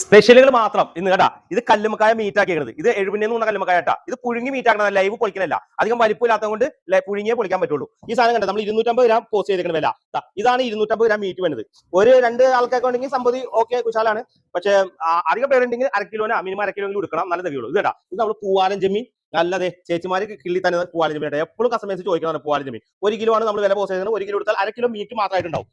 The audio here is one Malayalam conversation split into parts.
സ്പെഷ്യലുകൾ മാത്രം. ഇന്ന് കേട്ടാ ഇത് കല്ലുമക്കായ മീറ്റ് ആക്കിയത് ഇത് എഴുപതിന് പറഞ്ഞ കല്ലുമക്കായ കേട്ടാ ഇത് പുഴുങ്ങി മീറ്റ് ആക്കണ ലൈവ് പൊളിക്കണല്ല അധികം വലിപ്പമില്ലാത്തത് കൊണ്ട് പുഴുങ്ങിയേ പൊളിക്കാൻ പറ്റുള്ളൂ. ഈ സാധനം കണ്ട? നമ്മൾ ഇരുന്നൂറ്റമ്പത് ഗ്രാം പോസ്റ്റ് ചെയ്തിരിക്കുന്ന വില. ഇതാണ് ഇരുന്നൂറ്റമ്പത് ഗ്രാം മീറ്റ് വേണ്ടത്. ഒരു രണ്ട് ആൾക്കാർക്ക് ഉണ്ടെങ്കിൽ സംഭവം ഓക്കെ കുശാലാണ്. പക്ഷേ അധികം പേരുണ്ടെങ്കിൽ അര കിലോന് മിനിമം അര കിലോ എടുക്കണം. നല്ല തകയുള്ളൂ ഇത് കേട്ടാ ഇത് നമ്മൾ പൂവാലൻ ജമീൻ നല്ലതേ ചേച്ചിമാർക്ക് കിള്ളി തന്നെ പൂവാലി ജമീൻ കേട്ടോ എപ്പോഴും കസ്റ്റമേഴ്സ് ചോദിക്കുന്നതാണ് പൂവാലി ജമീൻ. ഒരു കിലോ ആണ് നമ്മൾ വില പോസ്റ്റ് ചെയ്യുന്നത്. ഒരു കിലോ എടുത്താൽ അര കിലോ മീറ്റ് മാത്രമായിട്ടുണ്ടാവും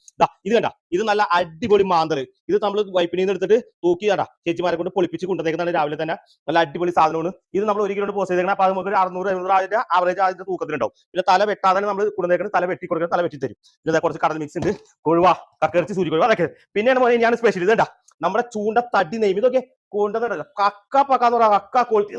ഇത് കണ്ട ഇത് നല്ല അടിപൊളി മാന്തർ ഇത് നമ്മൾ വൈപ്പിനിൽ നിന്ന് എടുത്തിട്ട് തൂക്കി കണ്ടാ ചേച്ചിമാരെ കൊണ്ട് പൊളിപ്പിച്ച് കൊണ്ടുവന്നേക്കുന്നതാണ് രാവിലെ തന്നെ നല്ല അടിപൊളി സാധനമാണ്. ഇത് നമ്മൾ ഒരു കിലോ പോസ്റ്റ് ചെയ്തേക്കണം അപ്പൊ അത് നമുക്ക് ഒരു അറുന്നൂറ് എഴുന്നൂറ് അതിന്റെ ആവറേജ് അതിന്റെ തൂക്കത്തിലുണ്ടാവും. പിന്നെ തല വെട്ടാതെ നമ്മൾ കൊണ്ടുവന്നേക്കുന്നത് തല വെട്ടി കൊടുക്കുന്നത് തല വെട്ടി തരും. പിന്നെ കുറച്ച് കടൽ മിക്സ് ഉണ്ട്. കൊഴുവ കക്കറിച്ച് സൂര്യ കൊഴുവ അതൊക്കെ. പിന്നെയാണ് മോനെ ഞാൻ സ്പെഷ്യൽ ഇത് ഇതണ്ട നമ്മുടെ ചൂണ്ട തടി നെയ്മ്. ഇതൊക്കെ കൊണ്ടുവന്നിട്ടല്ല കക്ക പക്കാന്ന് പറയാം കക്ക ക്വാളിറ്റി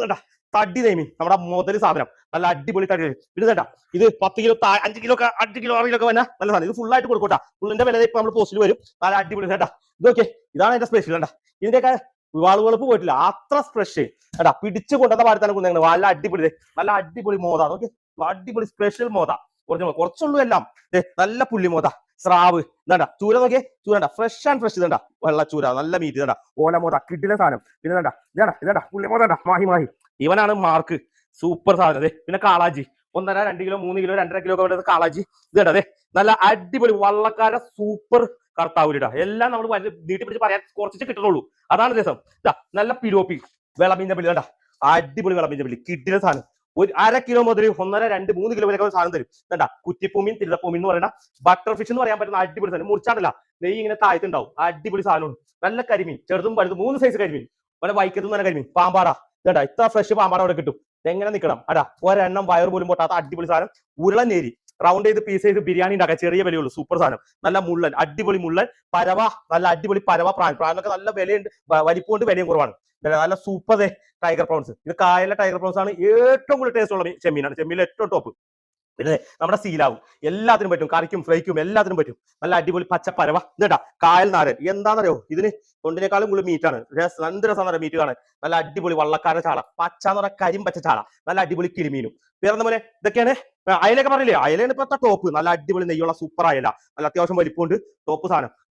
തടി നെയ്മി നമ്മുടെ മുതൽ സാധനം. നല്ല അടിപൊളി തടി ഇത് ഇതണ്ട ഇത് പത്ത് കിലോ അഞ്ച് കിലോ ഒക്കെ അഞ്ച് കിലോ ആറ് കിലോ ഒക്കെ വന്ന നല്ല സാധനം. ഇത് ഫുൾ ആയിട്ട് കൊടുക്കട്ടാ ഫുള്ളിന്റെ വില ഇപ്പൊ നമ്മൾ പോസ്റ്റിൽ വരും. നല്ല അടിപൊളി കേട്ടാ. ഇതൊക്കെ ഇതാണ് എന്റെ സ്പെഷ്യൽ കേട്ടാ ഇതിന്റെയൊക്കെ വാളുവെളുപ്പ് പോയിട്ടില്ല. അത്ര ഫ്രഷ് കേട്ടാ പിടിച്ചു കൊണ്ടുവന്ന പാരത്താണ് കൊണ്ടുവന്നത് നല്ല അടിപൊളി നല്ല അടിപൊളി മോത. നോക്കി അടിപൊളി സ്പെഷ്യൽ മോത. കുറച്ച് കുറച്ചുള്ളൂ എല്ലാം. നല്ല പുള്ളി മോത. സ്രാവ്. ഇതാണ്ട. ചൂര നോക്കിയേ. ചൂരണ്ട ഫ്രഷ് ആൻഡ് ഫ്രഷ് ഇതണ്ട. വെള്ള ചൂര നല്ല മീറ്റ് ഇതണ്ട. ഓല മോത. കിഡിലെ സാധനം. പിന്നെ ഇതണ്ട. ഇതണ്ട. ഇതണ്ട. പുള്ളി ഇതാ, മാഹി മാഹി. ഇവനാണ് മാർക്ക് സൂപ്പർ സാധനം. അതെ പിന്നെ കാളാജി. ഒന്നര രണ്ട് കിലോ മൂന്ന് കിലോ രണ്ടര കിലോ ഒക്കെ കാളാജി. ഇതണ്ട അതെ നല്ല അടിപൊളി വള്ളക്കാര സൂപ്പർ കർത്താവൂരിടാ എല്ലാം നമ്മൾ നീട്ടി പിടിച്ച് പറയാൻ കുറച്ച് കിട്ടണുള്ളൂ. അതാണ് രസം ഇതാ നല്ല പിരോപ്പി വിളമീന്റെ പിള്ളി കണ്ടാ അടിപൊളി വിളമീന്റെ പിള്ളി. കിട്ടിയ സാധനം. ഒരു അര കിലോ മുതൽ ഒന്നര രണ്ട് മൂന്ന് കിലോ വരെ സാധനം തരും. കണ്ടാ കുറ്റിപ്പൂമി തിരുതപ്പൂമി എന്ന് പറയുന്ന ബട്ടർ ഫിഷ് എന്ന് പറയാൻ പറ്റുന്ന അടിപൊളി സാധനം. മുറിച്ചാണല്ല നെയ്യ് ഇങ്ങനെ താഴത്തുണ്ടാവും. അടിപൊളി സാധനമാണ്. നല്ല കരിമീൻ. ചെറുതും വലുതും മൂന്ന് സൈസ് കരിമീൻ. വളരെ വൈക്കത്തും നല്ല കരിമീൻ. പാമ്പാട. ഇതണ്ടാ ഇത്ര ഫ്രഷ് പാമ്പാട അവിടെ കിട്ടും. എങ്ങനെ നിൽക്കണം അടാ ഒരെണ്ണം വയർ പോലും പൊട്ടാത്ത അടിപൊളി സാധനം. ഉരുളനേരി റൗണ്ട് ചെയ്ത് പീസ് ചെയ്ത് ബിരിയാണി ഉണ്ടാക്കാം. ചെറിയ വിലയുള്ളൂ സൂപ്പർ സാധനം. നല്ല മുള്ളൻ. അടിപൊളി മുള്ളൻ. പരവ. നല്ല അടിപൊളി പരവ പ്രാൻ പ്രാനൊക്കെ നല്ല വിലയുണ്ട്. വലിപ്പം വലിപ്പമുണ്ട് വിലയും കുറവാണ്. നല്ല സൂപ്പർ ടൈഗർ പ്രോൺസ് ഇത് കായലിലെ ടൈഗർ പ്രോൺസ് ആണ് ഏറ്റവും കൂടുതൽ ടേസ്റ്റ് ഉള്ള ചെമ്മീനാണ്. ചെമ്മീനിൽ ഏറ്റവും ടോപ്പ് പിന്നെ നമ്മുടെ സീലാവും. എല്ലാത്തിനും പറ്റും. കറിക്കും ഫ്രൈക്കും എല്ലാത്തിനും പറ്റും. നല്ല അടിപൊളി പച്ചപ്പരവ. പരവ ഇതേട്ടാ കായൽ നാരൻ. എന്താണെന്നറിയോ ഇതിന് തൊണ്ടിനേക്കാളും കൂടുതൽ മീറ്റാണ് എന്ത് രസമാണ് മീറ്റ് കാണാൻ. നല്ല അടിപൊളി വള്ളക്കാര ചാള. പച്ച എന്ന് പറഞ്ഞാൽ കരിം പച്ച ചാള. നല്ല അടിപൊളി കിളിമീനും. വേറെ പോലെ ഇതൊക്കെയാണ് അയലൊക്കെ പറഞ്ഞില്ലേ? അയലാണ് ഇപ്പോഴത്തെ ടോപ്പ് നല്ല അടിപൊളി നെയ്യുള്ള സൂപ്പർ അയല. നല്ല അത്യാവശ്യം വലിപ്പമുണ്ട്. ടോപ്പ് സാധനം. ഇത്